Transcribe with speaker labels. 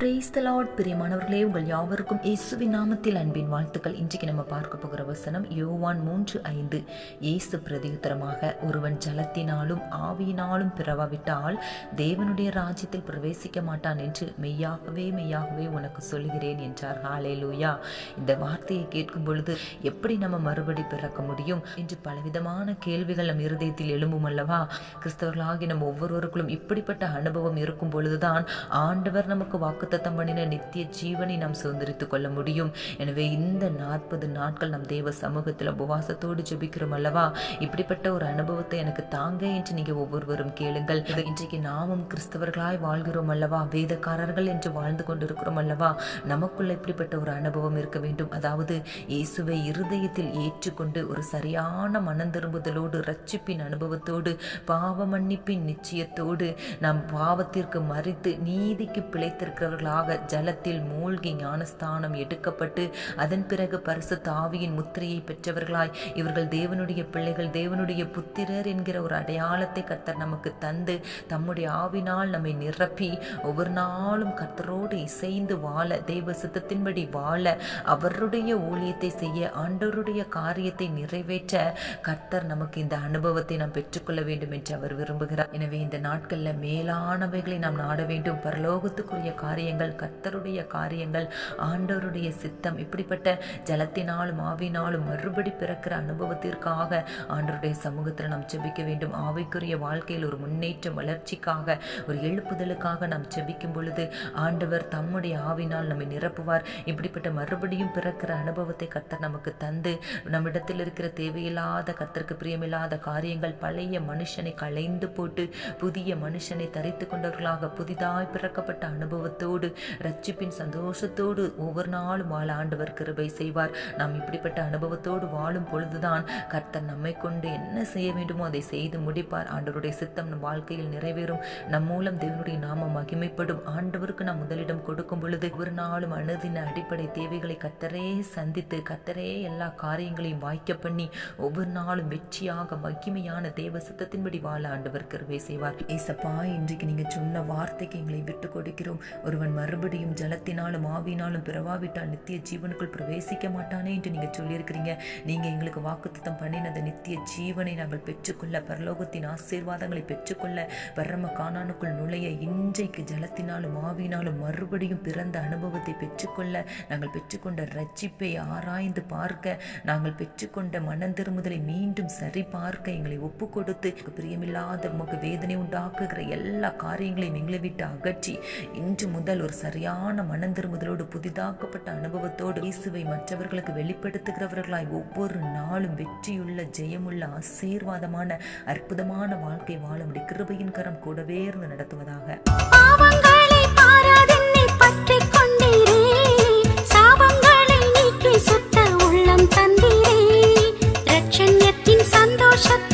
Speaker 1: Brace த Lord பிரியமானவர்களே உங்கள் யாவருக்கும் இயேசுவின் நாமத்தில் அன்பின் வாழ்த்துக்கள். இன்றைக்கு நம்ம பார்க்க போகிற வசனம் யோவான் மூன்று ஐந்து. இயேசு பிரதியுத்தரமாக ஒருவன் ஜலத்தினாலும் ஆவியினாலும் பிறவாவிட்டால் தேவனுடைய ராஜ்யத்தில் பிரவேசிக்க மாட்டான் என்று மெய்யாகவே மெய்யாகவே உனக்கு சொல்கிறேன் என்றார். ஹாலே லூயா இந்த வார்த்தையை கேட்கும் பொழுது எப்படி நம்ம மறுபடி பிறக்க முடியும் என்று பலவிதமான கேள்விகள் நம் இருதயத்தில் எழும்பும் அல்லவா? கிறிஸ்தவர்களாகி நம்ம ஒவ்வொருவருக்குள்ளும் இப்படிப்பட்ட அனுபவம் இருக்கும் பொழுதுதான் ஆண்டவர் நமக்கு வாக்கு வாக்குத்தத்தம் பண்ணின நித்திய ஜீவனை நாம் சுதந்திரித்துக் கொள்ள முடியும். எனவே இந்த நாற்பது நாட்கள் நம் தேவ சமூகத்தில் உபவாசத்தோடு ஜெபிக்கிறோம் அல்லவா? இப்படிப்பட்ட ஒரு அனுபவத்தை எனக்கு தாங்க என்று நீங்க ஒவ்வொருவரும் கேளுங்கள். இன்றைக்கு நாமும் கிறிஸ்தவர்களாய் வாழ்கிறோம் அல்லவா? வேதக்காரர்கள் என்று வாழ்ந்து கொண்டிருக்கிறோம் அல்லவா? நமக்குள்ள இப்படிப்பட்ட ஒரு அனுபவம் இருக்க வேண்டும். அதாவது இயேசுவை இருதயத்தில் ஏற்றுக்கொண்டு ஒரு சரியான மனம் திரும்புதலோடு ரட்சிப்பின் அனுபவத்தோடு பாவ மன்னிப்பின் நிச்சயத்தோடு நம் பாவத்திற்கு மறித்து நீதிக்கு பிழைத்திருக்கிறவர்கள் பிழைத்திருக்கிறவர்களாக ஜலத்தில் மூழ்கி ஞானஸ்தானம் எடுக்கப்பட்டு அதன் பிறகு பரிசு தாவியின் முத்திரையை பெற்றவர்களாய் இவர்கள் தேவனுடைய பிள்ளைகள் தேவனுடைய புத்திரர் என்கிற ஒரு அடையாளத்தை கர்த்தர் நமக்கு தந்து தம்முடைய ஆவினால் நம்மை நிரப்பி ஒவ்வொரு நாளும் கர்த்தரோடு இசைந்து வாழ தெய்வ சித்தத்தின்படி வாழ அவருடைய ஊழியத்தை செய்ய ஆண்டவருடைய காரியத்தை நிறைவேற்ற கர்த்தர் நமக்கு இந்த அனுபவத்தை நாம் பெற்றுக்கொள்ள வேண்டும் என்று அவர் விரும்புகிறார். எனவே இந்த நாட்களில் மேலானவைகளை நாம் நாட வேண்டும். பரலோகத்துக்குரிய காரியம் காரியங்கள் கர்த்தருடைய காரியங்கள் ஆண்டவருடைய சித்தம் இப்படிப்பட்ட ஜலத்தினாலும் ஆவினாலும் மறுபடி பிறக்கிற அனுபவத்திற்காக ஆண்டவருடைய சமூகத்தில் நாம் செபிக்க வேண்டும். ஆவிக்குரிய வாழ்க்கையில் ஒரு முன்னேற்றம் வளர்ச்சிக்காக ஒரு எழுப்புதலுக்காக நாம் செபிக்கும் பொழுது ஆண்டவர் தம்முடைய ஆவினால் நம்மை நிரப்புவார். இப்படிப்பட்ட மறுபடியும் பிறக்கிற அனுபவத்தை கர்த்தர் நமக்கு தந்து நம்மிடத்தில் இருக்கிற தேவையில்லாத கர்த்தருக்கு பிரியமில்லாத காரியங்கள் பழைய மனுஷனை களைந்து போட்டு புதிய மனுஷனை தரித்து கொண்டவர்களாக புதிதாய் பிறக்கப்பட்ட அனுபவத்தோடு ரட்சிப்பின் சந்தோஷத்தோடு ஒவ்வொரு நாளும் வாழ ஆண்டவர் கிருபை செய்வார். நாம் இப்படிப்பட்ட அனுபவத்தோடு வாழும் பொழுதுதான் கர்த்தர் நம்மை கொண்டு என்ன செய்ய வேண்டுமோ அதை செய்து முடிப்பார். ஆண்டவருடைய சித்தம் நம் வாழ்க்கையில் நிறைவேறும். நம் மூலம் தேவனுடைய நாமம் மகிமைப்படும். ஆண்டவருக்கு நாம் முதலிடம் கொடுக்கும் பொழுது ஒரு நாளும் அணுதின அடிப்படை தேவைகளை கத்தரே சந்தித்து கத்தரே எல்லா காரியங்களையும் வாய்க்க பண்ணி ஒவ்வொரு நாளும் வெற்றியாக மகிமையான தேவ சித்தத்தின்படி வாழ ஆண்டவர் கருவை செய்வார். ஏசப்பா இன்றைக்கு நீங்க சொன்ன வார்த்தைக்கு எங்களை விட்டு கொடுக்கிறோம். ஒருவன் மறுபடியும் ஜலத்தினாலும் ஆவினாலும் பிறவாவிட்டால் நித்திய ஜீவனுக்குள் பிரவேசிக்க மாட்டானே என்று நீங்கள் சொல்லியிருக்கிறீங்க. நீங்கள் எங்களுக்கு வாக்குத்தம் பண்ணின அந்த நித்திய ஜீவனை நாங்கள் பெற்றுக்கொள்ள பரலோகத்தின் ஆசீர்வாதங்களை பெற்றுக்கொள்ள பரம காணானுக்குள் நுழைய இன்றைக்கு ஜலத்தினாலும் ஆவினாலும் மறுபடியும் பிறந்த அனுபவத்தை பெற்றுக்கொள்ள நாங்கள் பெற்றுக்கொண்ட ரட்சிப்பை ஆராய்ந்து பார்க்க நாங்கள் பெற்றுக்கொண்ட மனந்திருமுதலை மீண்டும் சரி பார்க்க எங்களை ஒப்பு கொடுத்து பிரியமில்லாத உமக்கு வேதனை உண்டாக்குகிற எல்லா காரியங்களையும் எங்களை விட்டு அகற்றி இன்று முதல் நீங்கள் ஒரு சரியான மனம் திரும்புதலோடு புதிதாக்கப்பட்ட அனுபவத்தோடு இயேசுவை மற்றவர்களுக்கு வெளிப்படுத்துகிறவர்களாய் ஒவ்வொரு நாளும் வெற்றியுள்ள ஜெயமுள்ள ஆசீர்வாதமான அற்புதமான வாழ்க்கை வாழும்படி கிருபையின் கரம் கூடவே இருந்து நடத்துவதாக.
Speaker 2: சந்தோஷத்தை